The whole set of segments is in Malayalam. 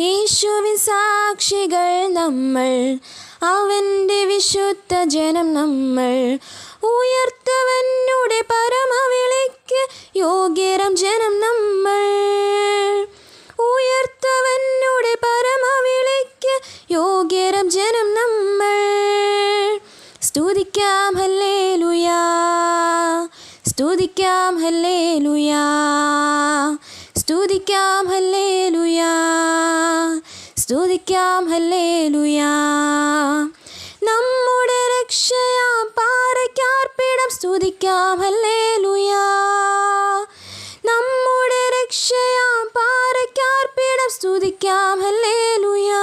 യേശുവിൻ സാക്ഷികൾ നമ്മൾ അവന്റെ വിശുദ്ധ ജനം നമ്മൾ. ഉയർത്തവനുടെ പരമവിളിക്ക് യോഗ്യരം ജനം നമ്മൾ. ഉയർത്തവനുടെ പരമവിളിക്ക് യോഗ്യരം ജനം നമ്മൾ. സ്തുതിക്കാം ഹല്ലേ ലുയാ സ്തുതിക്കാം ഹല്ലേലൂയാ. സ്തുതിക്കാം ഹല്ലേലുയാ. സ്തുതിക്കാം ഹല്ലേലുയാ. നമ്മുടെ രക്ഷയാം പാറയ്ക്കാർപ്പിടം സ്തുതിക്കാം ഹല്ലേലുയാ. നമ്മുടെ രക്ഷയാം പാറയ്ക്കാർപ്പിടം സ്തുതിക്കാം ഹല്ലേലൂയാ.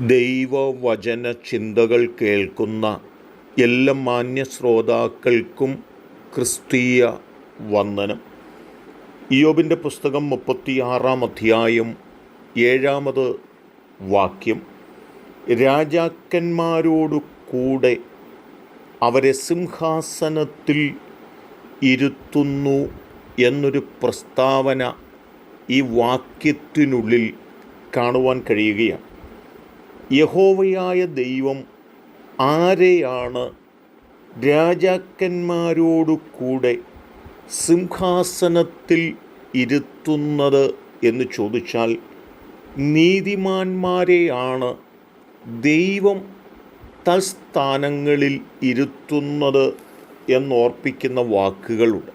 ദൈവവചന ചിന്തകൾ കേൾക്കുന്ന എല്ലാ മാന്യ ശ്രോതാക്കൾക്കും ക്രിസ്തീയ വന്ദനം. ഇയോബിന്റെ പുസ്തകം മുപ്പത്തിയാറാം അധ്യായം ഏഴാമത് വാക്യം. രാജാക്കന്മാരോടു കൂടെ അവരെ സിംഹാസനത്തിൽ ഇരുത്തുന്നു എന്നൊരു പ്രസ്താവന ഈ വാക്യത്തിനുള്ളിൽ കാണുവാൻ കഴിയുകയാണ്. യഹോവയായ ദൈവം ആരെയാണ് രാജാക്കന്മാരോടു കൂടെ സിംഹാസനത്തിൽ ഇരുത്തുന്നത് എന്ന് ചോദിച്ചാൽ നീതിമാന്മാരെയാണ് ദൈവം തൽസ്ഥാനങ്ങളിൽ ഇരുത്തുന്നത് എന്നോർപ്പിക്കുന്ന വാക്കുകളുണ്ട്.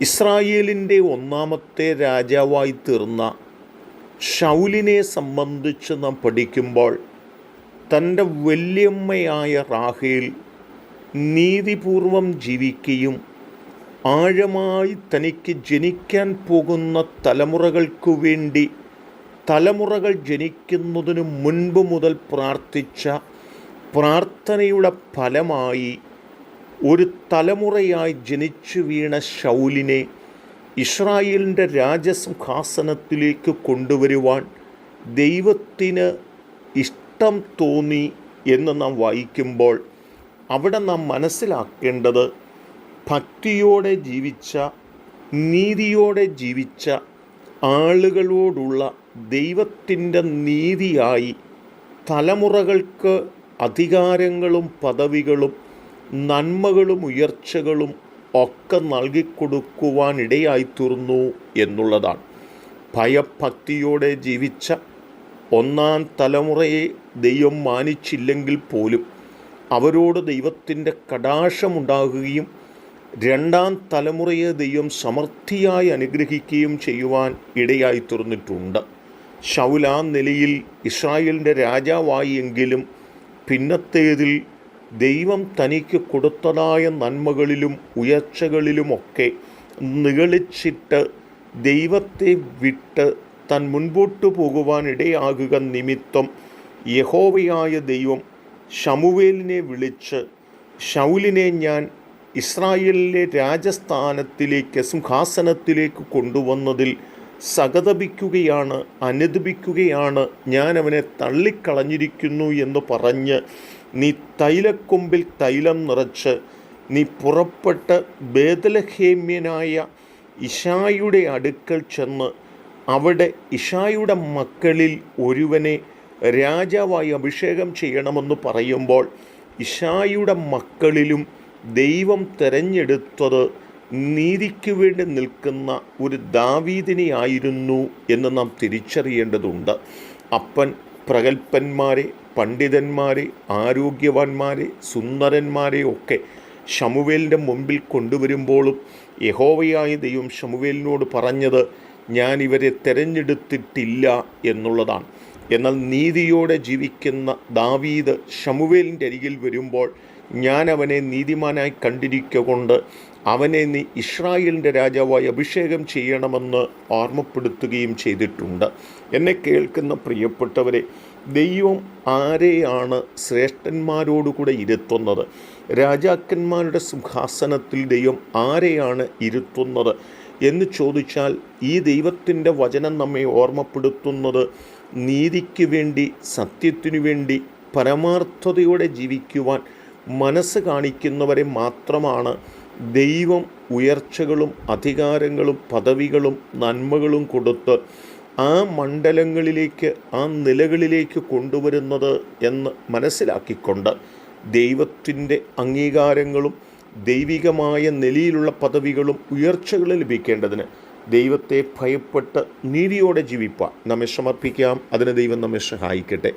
ഇസ്രായേലിന്റെ ഒന്നാമത്തെ രാജാവായി തീർന്ന ഷൗലിനെ സംബന്ധിച്ച് നാം പഠിക്കുമ്പോൾ തന്റെ വല്യമ്മയായ റാഹേൽ നീതിപൂർവം ജീവിക്കുകയും ആഴമായി തനിക്ക് ജനിക്കാൻ പോകുന്ന തലമുറകൾക്കു വേണ്ടി തലമുറകൾ ജനിക്കുന്നതിനു മുൻപ് മുതൽ പ്രാർത്ഥിച്ച പ്രാർത്ഥനയുടെ ഫലമായി ഒരു തലമുറയായി ജനിച്ചു വീണ ശൗലിനെ ഇസ്രായേലിന്റെ രാജസിംഹാസനത്തിലേക്ക് കൊണ്ടുവരുവാൻ ദൈവത്തിന് ഇഷ്ടം തോന്നി എന്ന് നാം വായിക്കുമ്പോൾ അവിടെ നാം മനസ്സിലാക്കേണ്ടത് ഭക്തിയോടെ ജീവിച്ച നീതിയോടെ ജീവിച്ച ആളുകളോടുള്ള ദൈവത്തിന്റെ നീതിയായി തലമുറകൾക്ക് അധികാരങ്ങളും പദവികളും നന്മകളും ഉയർച്ചകളും ഒക്കെ നൽകിക്കൊടുക്കുവാനിടയായിത്തീർന്നു എന്നുള്ളതാണ്. ഭയഭക്തിയോടെ ജീവിച്ച ഒന്നാം തലമുറയെ ദൈവം മാനിച്ചില്ലെങ്കിൽ പോലും അവരോട് ദൈവത്തിന്റെ കടാശമുണ്ടാകുകയും രണ്ടാം തലമുറയെ ദൈവം സമൃദ്ധിയായി അനുഗ്രഹിക്കുകയും ചെയ്യുവാൻ ഇടയായി തീർന്നിട്ടുണ്ട് ഷൗല നിലയിൽ ഇസ്രായേലിന്റെ രാജാവായി എങ്കിലും പിന്നത്തേതിൽ ദൈവം തനിക്ക് കൊടുത്തതായ നന്മകളിലും ഉയർച്ചകളിലുമൊക്കെ നിഗളിച്ചിട്ട് ദൈവത്തെ വിട്ട് തൻ മുൻപോട്ട് പോകുവാൻ ഇടയാകുക നിമിത്തം യഹോവയായ ദൈവം ഷമുവേലിനെ വിളിച്ച് ഷൗലിനെ ഞാൻ ഇസ്രായേലിലെ രാജസ്ഥാനത്തിലേക്ക് സിംഹാസനത്തിലേക്ക് കൊണ്ടുവന്നതിൽ സഹതപിക്കുകയാണ് അനുദപിക്കുകയാണ്. ഞാൻ അവനെ തള്ളിക്കളഞ്ഞിരിക്കുന്നു എന്ന് പറഞ്ഞ് നീ തൈലക്കൊമ്പിൽ തൈലം നിറച്ച് നീ പുറപ്പെട്ട് ബേദലഹേമ്യനായ ഇഷായുടെ അടുക്കൽ ചെന്ന് അവിടെ ഇഷായുടെ മക്കളിൽ ഒരുവനെ രാജാവായി അഭിഷേകം ചെയ്യണമെന്ന് പറയുമ്പോൾ ഇഷായുടെ മക്കളിലും ദൈവം തിരഞ്ഞെടുത്തത് നീതിക്ക് വേണ്ടി നിൽക്കുന്ന ഒരു ദാവീദിനെയായിരുന്നു എന്ന് നാം തിരിച്ചറിയേണ്ടതുണ്ട്. അപ്പൻ പ്രഗത്ഭന്മാരെ പണ്ഡിതന്മാരെ ആരോഗ്യവാന്മാരെ സുന്ദരന്മാരെ ഒക്കെ ഷമുവേലിന്റെ മുമ്പിൽ കൊണ്ടുവരുമ്പോഴും യഹോവയായ ദൈവം ഷമുവേലിനോട് പറഞ്ഞത് ഞാൻ ഇവരെ തിരഞ്ഞെടുത്തിട്ടില്ല എന്നുള്ളതാണ്. എന്നാൽ നീതിയോടെ ജീവിക്കുന്ന ദാവീദ് ഷമുവേലിന്റെ അരികിൽ വരുമ്പോൾ ഞാൻ അവനെ നീതിമാനായി കണ്ടിരിക്കൊണ്ട് അവനെ നീ ഇസ്രായേലിന്റെ രാജാവായി അഭിഷേകം ചെയ്യണമെന്ന് ഓർമ്മപ്പെടുത്തുകയും ചെയ്തിട്ടുണ്ട്. എന്നെ കേൾക്കുന്ന പ്രിയപ്പെട്ടവരെ ദൈവം ആരെയാണ് ശ്രേഷ്ഠന്മാരോടുകൂടെ ഇരുത്തുന്നത്? രാജാക്കന്മാരുടെ സിംഹാസനത്തിൽ ദൈവം ആരെയാണ് ഇരുത്തുന്നത്? എന്ന് ചോദിച്ചാൽ ഈ ദൈവത്തിന്റെ വചനം നമ്മെ ഓർമ്മപ്പെടുത്തുന്നത് നീതിക്ക് വേണ്ടി സത്യത്തിനു വേണ്ടി പരമാർത്ഥതയോടെ ജീവിക്കുവാൻ മനസ്സ് കാണിക്കുന്നവരെ മാത്രമാണ് ദൈവം ഉയർച്ചകളും അധികാരങ്ങളും പദവികളും നന്മകളും കൊടുത്ത് ആ മണ്ഡലങ്ങളിലേക്ക് ആ നിലകളിലേക്ക് കൊണ്ടുവരുന്നത് എന്ന് മനസ്സിലാക്കിക്കൊണ്ട് ദൈവത്തിന്റെ അംഗീകാരങ്ങളും ദൈവികമായ നിലയിലുള്ള പദവികളും ഉയർച്ചകളും ലഭിക്കേണ്ടതിന് ദൈവത്തെ ഭയപ്പെട്ട് നീതിയോടെ ജീവിപ്പാൻ നമ്മെ സമർപ്പിക്കാം. അതിന് ദൈവം നമ്മെ സഹായിക്കട്ടെ.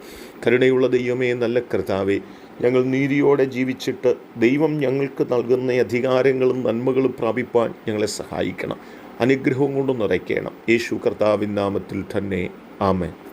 കരുണയുള്ള ദൈവമേ നല്ല കർത്താവേ ഞങ്ങൾ നീതിയോടെ ജീവിച്ചിട്ട് ദൈവം ഞങ്ങൾക്ക് നൽകുന്ന അധികാരങ്ങളും നന്മകളും പ്രാപിപ്പാൻ ഞങ്ങളെ സഹായിക്കണം. അനുഗ്രഹവും കൊണ്ട് നിറയ്ക്കണം. യേശു കർത്താവിൻ നാമത്തിൽ തന്നെ. ആമേൻ.